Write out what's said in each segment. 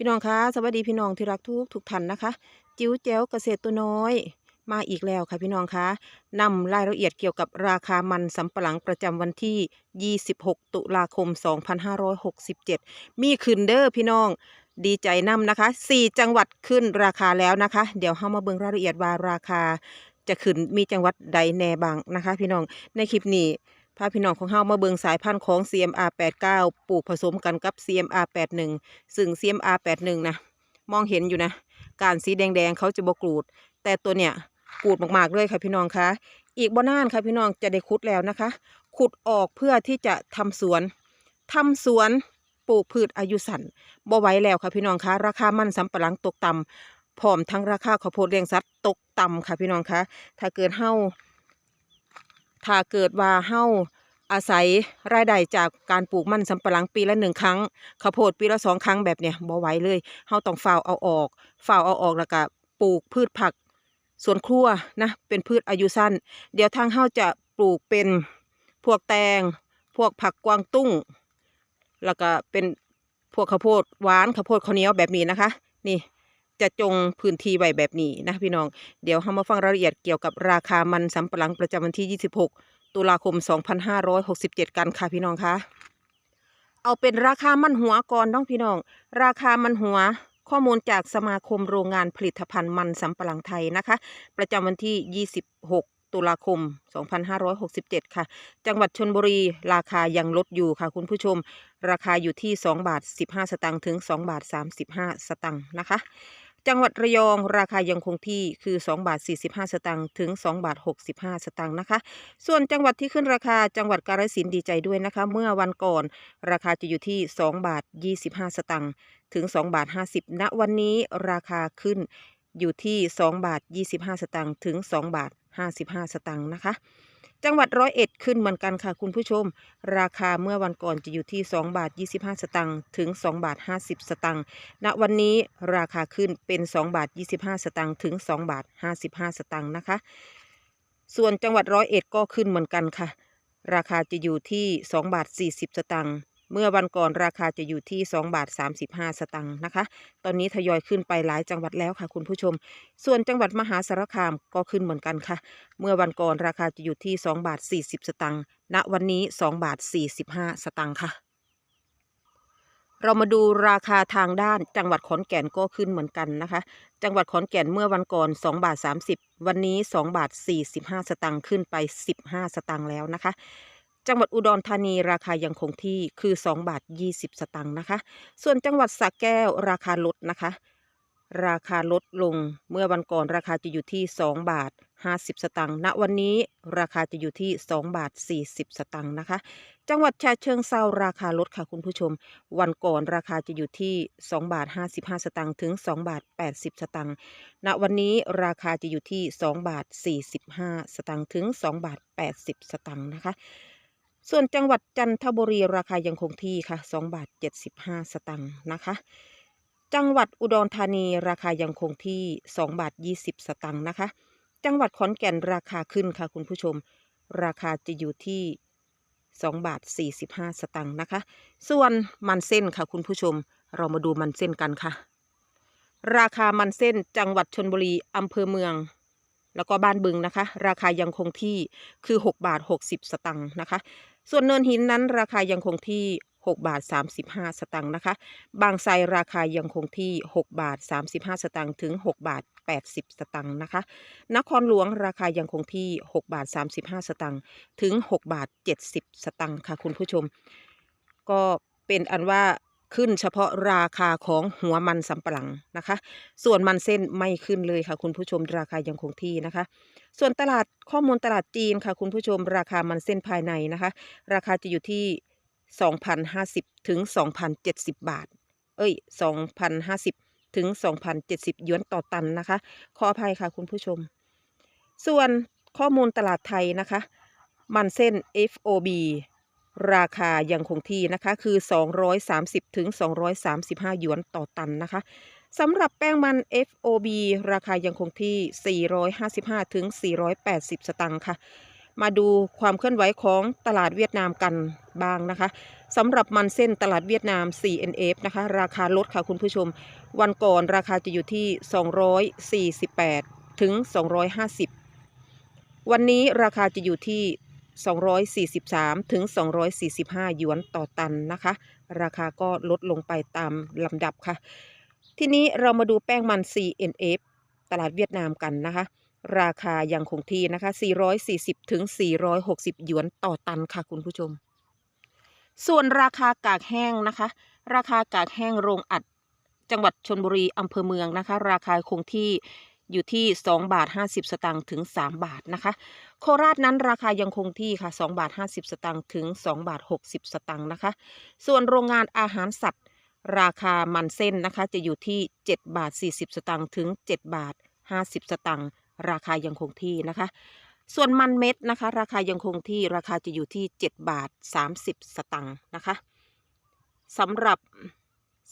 พี่น้องคะสวัสดีพี่น้องที่รักทุกทุกท่านนะคะ จิ๋วแจ๋วเกษตรตัวน้อย มาอีกแล้วค่ะพี่น้องคะนำรายละเอียดเกี่ยวกับราคามันสำปะหลังประจำวันที่ 26 ตุลาคม 2567 มีขึ้นเด้อพี่น้องดีใจนำนะคะ 4 จังหวัดขึ้นราคาแล้วนะคะ เดี๋ยวเฮามาเบิ่งรายละเอียดว่าราคา จะขึ้นมีจังหวัดใดแน่บ้างนะคะ พี่น้องในคลิปนี้ พาพี่น้องของเฮามาเบิงสายพันธุ์ของ CMR 89ปลูกผสมกันกับ CMR 81ซึ่ง CMR 81นะมองเห็นอยู่นะ การสีแดงๆเขาจะบกรูด แต่ตัวเนี้ยกรูดมากๆเลยค่ะพี่น้องคะอีกบ่นานค่ะพี่น้องจะได้ขุดแล้วนะคะ ขุดออกเพื่อที่จะทำสวนทำสวนปลูกพืชอายุสั้นบ่ไหวแล้วค่ะพี่น้องคะราคามันสำปะหลังตกต่ำพร้อมทั้งราคาข้าวโพดเลี้ยงสัตว์ตกต่ำค่ะพี่น้องคะถ้าเกิดเฮา ถ้าเกิดว่าเฮาอาศัยรายได้จากการปลูกมันสำปะหลังปีละหนึ่งครั้งข้าวโพดปีละสองครั้งแบบเนี้ยบ่ไหวเลยเฮาต้องฝ่าวเอาออกฝ่าวเอาออกแล้วก็ปลูกพืชผักสวนครัวนะเป็นพืชอายุสั้น เดี๋ยวทางเฮาจะปลูกเป็นพวกแตง พวกผักกวางตุ้ง แล้วก็เป็นพวกข้าวโพดหวานข้าวโพดข้าวเหนียวแบบนี้นะคะ นี่ จะจงพื้นที่ไว้แบบนี้นะพี่น้อง เดี๋ยวเรามาฟังรายละเอียดเกี่ยวกับราคามันสำปะหลังประจำวันที่ 26 ตุลาคม 2567 กันค่ะพี่น้องคะเอาเป็นราคามันหัวก่อนน้องพี่น้อง ราคามันหัวข้อมูลจากสมาคมโรงงานผลิตภัณฑ์มันสำปะหลังไทยนะคะ ประจำวันที่ 26 ตุลาคม 2567 ค่ะ จังหวัดชนบุรีราคายังลดอยู่ค่ะคุณผู้ชม ราคาอยู่ที่ 2 บาท 15 สตางค์ถึง 2 บาท 35 สตางค์นะคะ จังหวัดระยองราคายังคงที่คือ 2 บาท 45 สตางค์ถึง 2 บาท 65 สตางค์นะคะ ส่วนจังหวัดที่ขึ้นราคาจังหวัดกาฬสินธุ์ดีใจด้วยนะคะ เมื่อวันก่อนราคาจะอยู่ที่ 2 บาท 25 สตางค์ถึง 2 บาท 50 ณวันนี้ราคาขึ้นอยู่ที่ 2 บาท 25 สตางค์ถึง 2 บาท 55 สตางค์นะคะ จังหวัดร้อยเอ็ดขึ้นเหมือนกันค่ะคุณผู้ชม ราคาเมื่อวันก่อนจะอยู่ที่ 2 บาท 25 สตางค์ถึง 2 บาท 50 สตางค์ณวันนี้ราคาขึ้นเป็น 2 บาท 25 สตางค์ถึง 2 บาท 55 สตางค์นะคะ ส่วนจังหวัดร้อยเอ็ดก็ขึ้นเหมือนกันค่ะ ราคาจะอยู่ที่ 2 บาท 40 สตางค์ เมื่อวันก่อนราคาจะอยู่ที่ 2 บาท 35 สตางค์นะคะ ตอนนี้ทยอยขึ้นไปหลายจังหวัดแล้วค่ะคุณผู้ชม ส่วนจังหวัดมหาสารคามก็ขึ้นเหมือนกันค่ะ เมื่อวันก่อนราคาจะอยู่ที่ 2 บาท 40 สตางค์ณวันนี้ 2 บาท 45 สตางค์ค่ะเรามาดูราคาทางด้านจังหวัดขอนแก่นก็ขึ้นเหมือนกันนะคะ จังหวัดขอนแก่นเมื่อวันก่อน2บาท30 วันนี้2บาท45 สตางค์ขึ้นไป 15 สตางค์แล้วนะคะ จังหวัดอุดรธานีราคายังคงที่คือ 2 บาท 20 สตางค์นะคะ ส่วนจังหวัดสระแก้วราคาลดนะคะ ราคาลดลงเมื่อวันก่อนราคาจะอยู่ที่ 2 บาท 50 สตางค์ณวันนี้ราคาจะอยู่ที่ 2 บาท 40 สตางค์นะคะ จังหวัดชาเชิงเซาราคาลดค่ะคุณผู้ชม วันก่อนราคาจะอยู่ที่ 2 บาท 55 สตางค์ถึง 2 บาท 80 สตางค์ณวันนี้ราคาจะอยู่ที่ 2 บาท 45 สตางค์ถึง 2 บาท 80 สตางค์นะคะ ส่วนจังหวัดจันทบุรีราคายังคงที่ค่ะ2บาท75 สตางค์นะคะ จังหวัดอุดรธานีราคายังคงที่2บาท20 สตางค์นะคะ จังหวัดขอนแก่นราคาขึ้นค่ะคุณผู้ชม ราคาจะอยู่ที่2บาท45 สตางค์นะคะ ส่วนมันเส้นค่ะคุณผู้ชม เรามาดูมันเส้นกันค่ะ ราคามันเส้นจังหวัดชนบุรีอำเภอเมือง แล้วก็บ้านบึงนะคะ ราคายังคงที่คือ 6 บาท 60 สตางค์นะคะ ส่วนเนินหินนั้นราคายังคงที่ 6 บาท 35 สตางค์นะคะ บางไทรราคายังคงที่ 6 บาท 35 สตางค์ถึง 6 บาท 80 สตางค์นะคะ นครหลวงราคายังคงที่ 6 บาท 35 สตางค์ถึง 6 บาท 70 สตางค์ค่ะคุณผู้ชม ก็เป็นอันว่า ขึ้นเฉพาะราคาของหัวมันสำปะหลังนะคะ ส่วนมันเส้นไม่ขึ้นเลยค่ะ คุณผู้ชมราคายังคงที่นะคะ ส่วนตลาดข้อมูลตลาดจีนค่ะ คุณผู้ชมราคามันเส้นภายในนะคะ ราคาจะอยู่ที่ 2,050 ถึง 2,070 บาท เอ้ย 2,050 ถึง 2,070หยวนต่อตันนะคะ ขออภัยค่ะคุณผู้ชม ส่วนข้อมูลตลาดไทยนะคะ มันเส้น FOB ราคายังคงที่นะคะคือ 230ถึง235 หยวนต่อตันนะคะสำหรับแป้งมัน FOB ราคายังคงที่ 455ถึง480 สตังค์ค่ะ มาดูความเคลื่อนไหวของตลาดเวียดนามกันบ้างนะคะสำหรับมันเส้นตลาดเวียดนาม CNF นะคะ ราคาลดค่ะคุณผู้ชม วันก่อนราคาจะอยู่ที่ 248ถึง250 วันนี้ราคาจะอยู่ที่ 243 ถึง 245 หยวนต่อตันนะคะ ราคาก็ลดลงไปตามลำดับค่ะ ทีนี้เรามาดูแป้งมัน CNF ตลาดเวียดนามกันนะคะ ราคายังคงที่นะคะ 440 ถึง 460 หยวนต่อตันค่ะคุณผู้ชม ส่วนราคากากแห้งนะคะ ราคากากแห้งโรงอัดจังหวัดชนบุรีอำเภอเมืองนะคะ ราคาคงที่ อยู่ที่ 2 บาท 50 สตางค์ถึง 3 บาทนะคะ โคราชนั้นราคายังคงที่ค่ะ 2 บาท 50 สตางค์ถึง 2 บาท 60 สตางค์นะคะ ส่วนโรงงานอาหารสัตว์ ราคามันเส้นนะคะ จะอยู่ที่ 7 บาท 40 สตางค์ถึง 7 บาท 50 สตางค์ราคายังคงที่นะคะ ส่วนมันเม็ดนะคะ ราคายังคงที่ราคาจะอยู่ที่ 7 บาท 30 สตางค์นะคะสำหรับ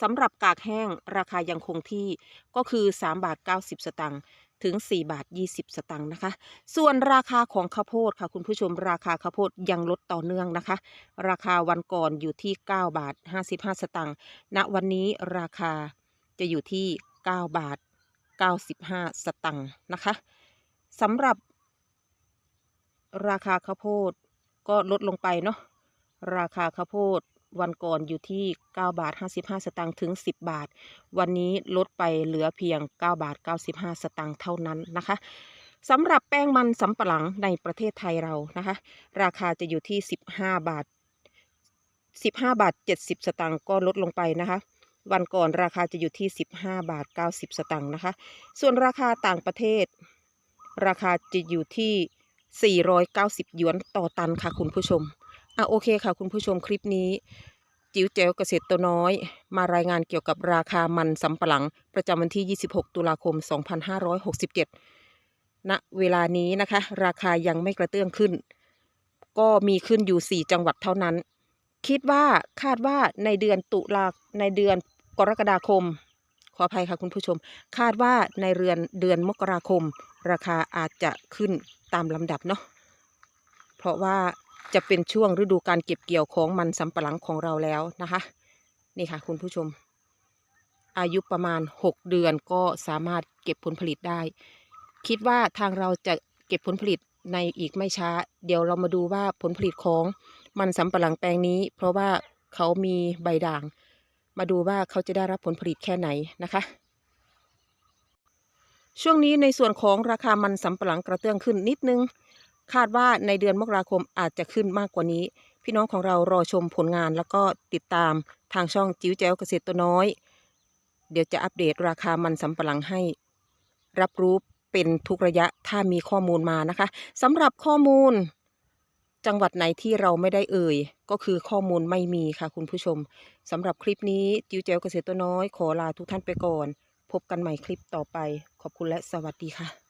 สำหรับกากแห้งราคายังคงที่ก็คือ 3 บาท 90 สตางค์ถึง 4 บาท 20 สตางค์นะคะ ส่วนราคาของข้าวโพดค่ะ คุณผู้ชมราคาข้าวโพดยังลดต่อเนื่องนะคะ ราคาวันก่อนอยู่ที่ 9 บาท 55 สตางค์ณวันนี้ราคาจะอยู่ที่ 9 บาท 95 สตังค์นะคะสำหรับ ราคาข้าวโพดก็ลดลงไปเนาะราคาข้าวโพด วันก่อนอยู่ที่ 9 บาท 55 สตางค์ถึง 10 บาท วันนี้ลดไปเหลือเพียง 9 บาท 95 สตางค์เท่านั้นนะคะสำหรับแป้งมันสำปะหลังในประเทศไทยเรานะคะ ราคาจะอยู่ที่ 15 บาท 15 บาท 70 สตางค์ก็ลดลงไปนะคะวันก่อนราคาจะอยู่ที่ 15 บาท 90 สตางค์นะคะ ส่วนราคาต่างประเทศ ราคาจะอยู่ที่ 490 หยวนต่อตันค่ะคุณผู้ชม อะโอเคค่ะ คุณผู้ชมคลิปนี้ จิ๋วแจ๋วเกษตรตัวน้อย มารายงานเกี่ยวกับราคามันสำปะหลัง ประจำวันที่ 26 ตุลาคม 2567 ณ เวลานี้นะคะ ราคายังไม่กระเตื้องขึ้น ก็มีขึ้นอยู่ 4 จังหวัดเท่านั้น คิดว่าคาดว่าในเดือนตุลาในเดือนกรกฎาคม ขออภัยค่ะคุณผู้ชม คาดว่าในเรือนเดือนมกราคม ราคาอาจจะขึ้นตามลำดับเนาะเพราะว่า จะเป็นช่วงฤดูการเก็บเกี่ยวของมันสำปะหลังของเราแล้วนะคะ นี่ค่ะคุณผู้ชม อายุประมาณ 6 เดือนก็สามารถเก็บผลผลิตได้ คิดว่าทางเราจะเก็บผลผลิตในอีกไม่ช้า เดี๋ยวเรามาดูว่าผลผลิตของมันสำปะหลังแปลงนี้ เพราะว่าเขามีใบด่าง มาดูว่าเขาจะได้รับผลผลิตแค่ไหนนะคะช่วงนี้ในส่วนของราคามันสำปะหลังกระเตื้องขึ้นนิดนึง คาดว่าในเดือนมกราคมอาจจะขึ้นมากกว่านี้ พี่น้องของเรารอชมผลงานแล้วก็ติดตามทางช่องจิ๋วแจ๋วเกษตรตัวน้อย เดี๋ยวจะอัปเดตราคามันสำปะหลังให้ รับรู้เป็นทุกระยะถ้ามีข้อมูลมานะคะสำหรับข้อมูล จังหวัดไหนที่เราไม่ได้เอ่ย ก็คือข้อมูลไม่มีค่ะคุณผู้ชมสำหรับคลิปนี้จิ๋วแจ๋วเกษตรตัวน้อย ขอลาทุกท่านไปก่อน พบกันใหม่คลิปต่อไป ขอบคุณและสวัสดีค่ะ